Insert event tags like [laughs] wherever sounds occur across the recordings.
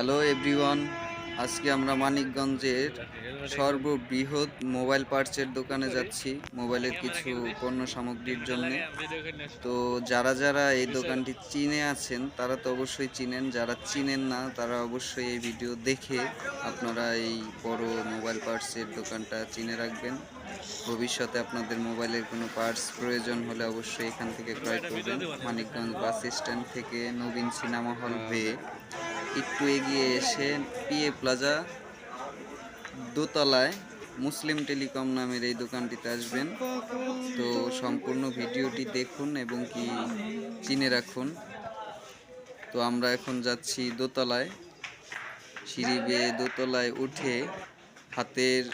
Hello everyone, আজকে আমরা মানিকগঞ্জের সর্ববৃহৎ মোবাইল পার্টসের দোকানে যাচ্ছি, মোবাইলের কিছু পণ্য সামগ্রীর জন্য। তো যারা যারা এই দোকানটি চিনে আছেন, তারা তো অবশ্যই চিনেন, যারা চিনেন না, তারা অবশ্যই এই ভিডিও দেখে আপনারা এই বড় মোবাইল পার্টসের দোকানটা চিনে রাখবেন। ভবিষ্যতে আপনাদের মোবাইলের কোনো পার্টস প্রয়োজন হলে অবশ্যই এখান থেকে ক্রয় করবেন। মানিকগঞ্জ বাস স্ট্যান্ড থেকে নবীন সিনেমা হল হয়ে একটু এগিয়ে এসে পিএ প্লাজা দোতলায় মুসলিম টেলিকম নামের এই দোকানটিতে আসবেন। তো সম্পূর্ণ ভিডিওটি দেখুন এবং কি চিনে রাখুন। তো আমরা এখন যাচ্ছি দোতলায়। সিঁড়ি বেয়ে দোতলায় উঠে হাতের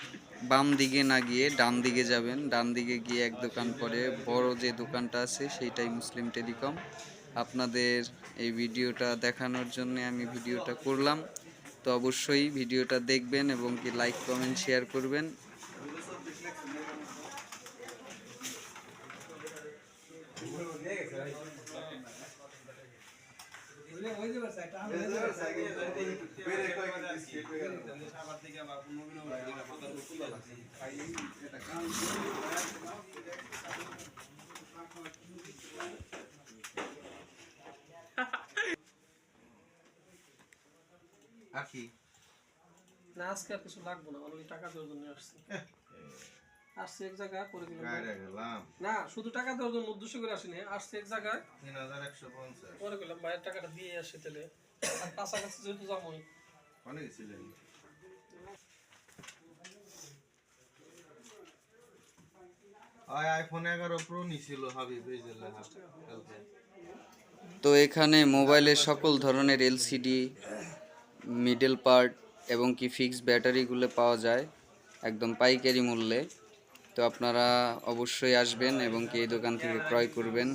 বাম দিকে না গিয়ে ডান দিকে যাবেন। ডান দিকে গিয়ে এক দোকান পরে বড় যে দোকানটা আছে, সেইটাই মুসলিম টেলিকম। আপনাদের এই ভিডিওটা দেখানোর জন্য আমি ভিডিওটা করলাম। তো অবশ্যই ভিডিওটা দেখবেন এবং কি লাইক কমেন্ট শেয়ার করবেন। আর কি না আজকে আর কিছু লাগবে না অনলি টাকা দেওয়ার জন্য আসছি। [laughs] আসছি এক জায়গায় করে দিলাম। না শুধু টাকা দেওয়ার জন্য উদ্দেশ্য করে আসিনি আসছি এক জায়গায়। তিন হাজার একশো পঞ্চাশ। পরে গেলাম ভাইয়ের টাকাটা দিয়ে আসি তাহলে। আর কাছাকাছি যেহেতু যাবোই। অনেক গেছিলেন ওই আইফোন এগারো প্রো নিছিল হাবিব এই যে তো এখানে মোবাইলের সকল ধরনের এলসিডি মিডল পার্ট এবং কি ফিক্স ব্যাটারিগুলো পাওয়া যায় একদম পাইকারি মূল্যে। তো আপনারা অবশ্যই আসবেন এবং কি এই দোকান থেকে ক্রয় করবেন।